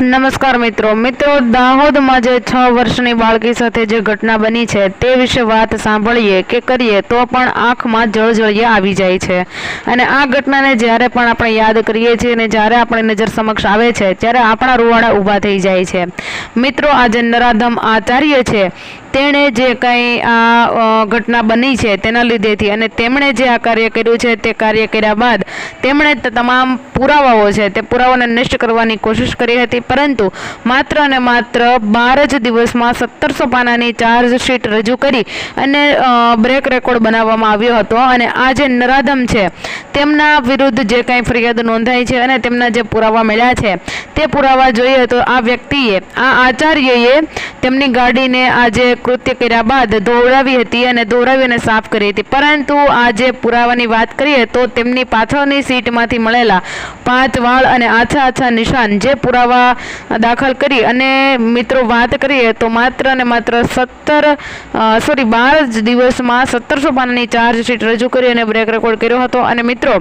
નમસ્કાર મિત્રો. મિત્રો, દાહોદમાં જે છ વર્ષની બાળકી સાથે જે ઘટના બની છે તે વિશે વાત સાંભળીએ કે કરીએ તો પણ આંખમાં જળજળિયા આવી જાય છે. અને આ ઘટનાને જ્યારે પણ આપણે યાદ કરીએ છીએ અને જ્યારે આપણે નજર સમક્ષ આવે છે, ત્યારે આપણા રૂવાડા ઊભા થઈ જાય છે. મિત્રો, આજે નરાધમ આચાર્ય છે. તેણે જે કંઈ આ ઘટના બની છે તેના લીધેથી અને તેમણે જે આ કાર્ય કર્યું છે તે કાર્ય કર્યા બાદ તેમણે તમામ પુરાવાઓ છે તે પુરાવાને નષ્ટ કરવાની કોશિશ કરી હતી. પરંતુ માત્ર અને માત્ર બાર જ દિવસમાં સત્તરસો પાનાની ચાર્જશીટ રજૂ કરી અને બ્રેક રેકોર્ડ બનાવવામાં આવ્યો હતો અને આ જે નરાધમ છે તેમના વિરુદ્ધ જે કાંઈ ફરિયાદ નોંધાઈ છે અને તેમના જે પુરાવા મળ્યા છે તે પુરાવા જોઈએ તો આ વ્યક્તિએ, આ આચાર્યએ તેમની ગાડીને આ જે કૃત્ય કર્યા બાદ દોડાવી હતી અને અને સાફ કરી હતી. પરંતુ આ જે પુરાવાની વાત કરીએ તો તેમની પાછળની સીટમાંથી મળેલા પાંચ વાળ અને આછા આછા નિશાન જે પુરાવા દાખલ કરી અને મિત્રો વાત કરીએ તો માત્ર ને માત્ર સત્તર સોરી બાર જ દિવસમાં સત્તરસો પાનાની ચાર્જશીટ રજૂ કરી અને બ્રેક રેકોર્ડ કર્યો હતો. અને મિત્રો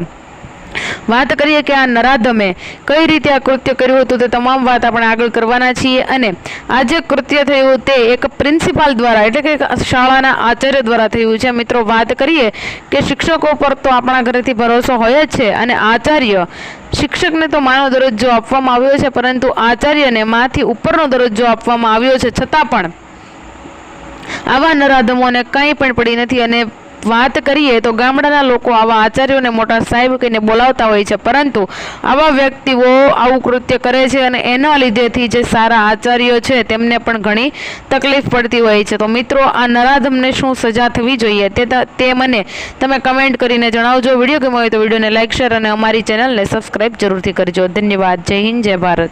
વાત કરીએ કે આ નરાધમે કઈ રીતે આ કૃત્ય કર્યું હતું તે તમામ વાત આપણે આગળ કરવાના છીએ અને આ જે કૃત્ય થયું તે એક પ્રિન્સિપાલ દ્વારા એટલે કે શાળાના આચાર્ય દ્વારા થયું છે. મિત્રો, વાત કરીએ કે શિક્ષકો પર તો આપણા ઘરેથી ભરોસો હોય જ છે અને આચાર્ય શિક્ષકને તો માનવ દરજ્જો આપવામાં આવ્યો છે, પરંતુ આચાર્યને માથી ઉપરનો દરજ્જો આપવામાં આવ્યો છે. છતાં પણ આવા નરાધમોને કંઈ પણ પડી નથી અને વાત કરીએ તો ગામડાના લોકો આવા આચાર્યોને મોટા સાહેબ કહીને બોલાવતા હોય છે. પરંતુ આવા વ્યક્તિઓ આવું કૃત્ય કરે છે અને એના લીધેથી જે સારા આચાર્યો છે તેમને પણ ઘણી તકલીફ પડતી હોય છે. તો મિત્રો, આ નરાધમને શું સજા થવી જોઈએ તે તે મને તમે કમેન્ટ કરીને જણાવજો. વીડિયો ગમ્યો હોય તો વિડીયોને લાઇક શેર અને અમારી ચેનલને સબસ્ક્રાઈબ જરૂરથી કરજો. ધન્યવાદ. જય હિન્દ, જય ભારત.